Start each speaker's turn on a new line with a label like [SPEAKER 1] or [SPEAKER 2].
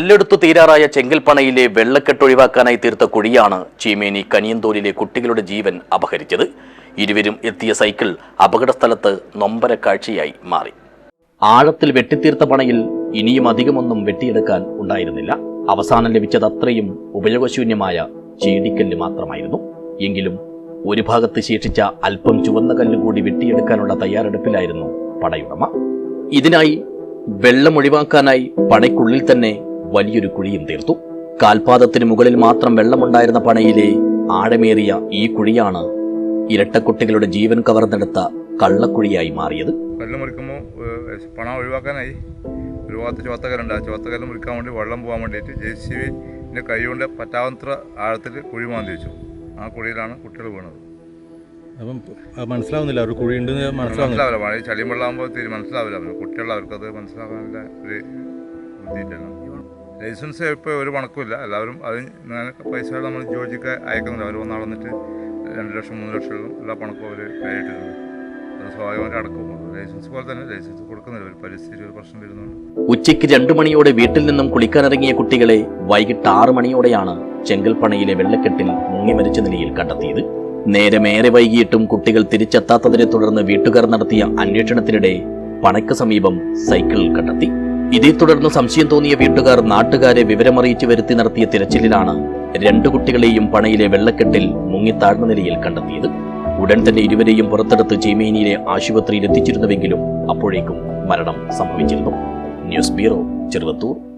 [SPEAKER 1] കല്ലെടുത്തു തീരാറായ ചെങ്കൽപ്പണയിലെ വെള്ളക്കെട്ട് ഒഴിവാക്കാനായി തീർത്ത കുഴിയാണ് ചീമേനി കനിയന്തോലിലെ കുട്ടികളുടെ ജീവൻ അപഹരിച്ചത്. ഇരുവരും എത്തിയ സൈക്കിൾ അപകടസ്ഥലത്ത് നൊമ്പര കാഴ്ചയായി മാറി. ആഴത്തിൽ വെട്ടിത്തീർത്ത പണയിൽ ഇനിയും അധികമൊന്നും വെട്ടിയെടുക്കാൻ ഉണ്ടായിരുന്നില്ല. അവസാനം ലഭിച്ചത് അത്രയും ഉപയോഗശൂന്യമായ ചീടിക്കല്ല് മാത്രമായിരുന്നു. എങ്കിലും ഒരു ഭാഗത്ത് ശേഷിച്ച അല്പം ചുവന്ന കല്ല് കൂടി വെട്ടിയെടുക്കാനുള്ള തയ്യാറെടുപ്പിലായിരുന്നു പടയുടമ. ഇതിനായി വെള്ളം ഒഴിവാക്കാനായി തന്നെ വലിയൊരു കുഴിയും തീർത്തു. കാൽപാദത്തിന് മുകളിൽ മാത്രം വെള്ളമുണ്ടായിരുന്ന പണയിലെ ആഴമേറിയ ഈ കുഴിയാണ് ഇരട്ടക്കുട്ടികളുടെ ജീവൻ കവർന്നെടുത്ത കള്ളക്കുഴിയായി മാറിയത്.
[SPEAKER 2] കല്ല് മുറിക്കുമ്പോൾ പണം ഒഴിവാക്കാനായി ഒരു ഭാഗത്ത് ചുവത്തകല്ലുണ്ട് ആ ചുവത്തകല്ല് മുറിക്കാൻ വേണ്ടി വെള്ളം പോകാൻ വേണ്ടിയിട്ട് ജെ സി ബിന്റെ കൈകൊണ്ട് പറ്റാവുന്നത്ര ആഴത്തിൽ കുഴി മാന്തി വെച്ചു. ആ കുഴിയിലാണ് കുട്ടികൾ വീണത്.
[SPEAKER 3] അപ്പം അത് മനസ്സിലാവുന്നില്ല. ഒരു കുഴി ഉണ്ടെന്ന്
[SPEAKER 2] മനസ്സിലാവില്ല. മഴ ചളിയും വെള്ളമാകുമ്പോൾ തീരെ മനസ്സിലാവില്ല. കുട്ടികൾ അവർക്കത് മനസ്സിലാക്കാനുള്ള ഒരു ബുദ്ധിയിട്ടല്ല ലൈസൻസ് ഇപ്പോൾ ഒരു വണക്കുമില്ല എല്ലാവരും അത് പൈസ നമ്മൾ ജോലിക്ക് അയക്കുന്നുണ്ട്. അവർ വന്ന് വന്നിട്ട് രണ്ട് ലക്ഷം മൂന്ന് ലക്ഷം എല്ലാ പണക്കും അവർ അടക്കും. ലൈസൻസ് തന്നെ ലൈസൻസ് ഒരു പരിസ്ഥിതി ഒരു പ്രശ്നം
[SPEAKER 1] ഉച്ചയ്ക്ക് രണ്ടു മണിയോടെ വീട്ടിൽ നിന്നും കുളിക്കാനിറങ്ങിയ കുട്ടികളെ വൈകിട്ട് ആറു മണിയോടെയാണ് ചെങ്കൽപ്പണയിലെ വെള്ളക്കെട്ടിൽ മുങ്ങി മരിച്ച നിലയിൽ കണ്ടെത്തിയത്. നേരമേറെ വൈകിട്ടും കുട്ടികൾ തിരിച്ചെത്താത്തതിനെ തുടർന്ന് വീട്ടുകാർ നടത്തിയ അന്വേഷണത്തിനിടെ പണയ്ക്ക് സമീപം സൈക്കിൾ കണ്ടെത്തി. ഇതേ തുടർന്ന് സംശയം തോന്നിയ വീട്ടുകാർ നാട്ടുകാരെ വിവരമറിയിച്ചു വരുത്തി നടത്തിയ തിരച്ചിലിലാണ് രണ്ടു കുട്ടികളെയും പണയിലെ വെള്ളക്കെട്ടിൽ മുങ്ങിത്താഴ്ന്ന നിലയിൽ കണ്ടെത്തിയത്. ഉടൻ തന്നെ ഇരുവരെയും പുറത്തെടുത്ത് ചീമേനിയിലെ ആശുപത്രിയിൽ എത്തിച്ചിരുന്നുവെങ്കിലും അപ്പോഴേക്കും മരണം സംഭവിച്ചിരുന്നു. News bureau Cheruvathur.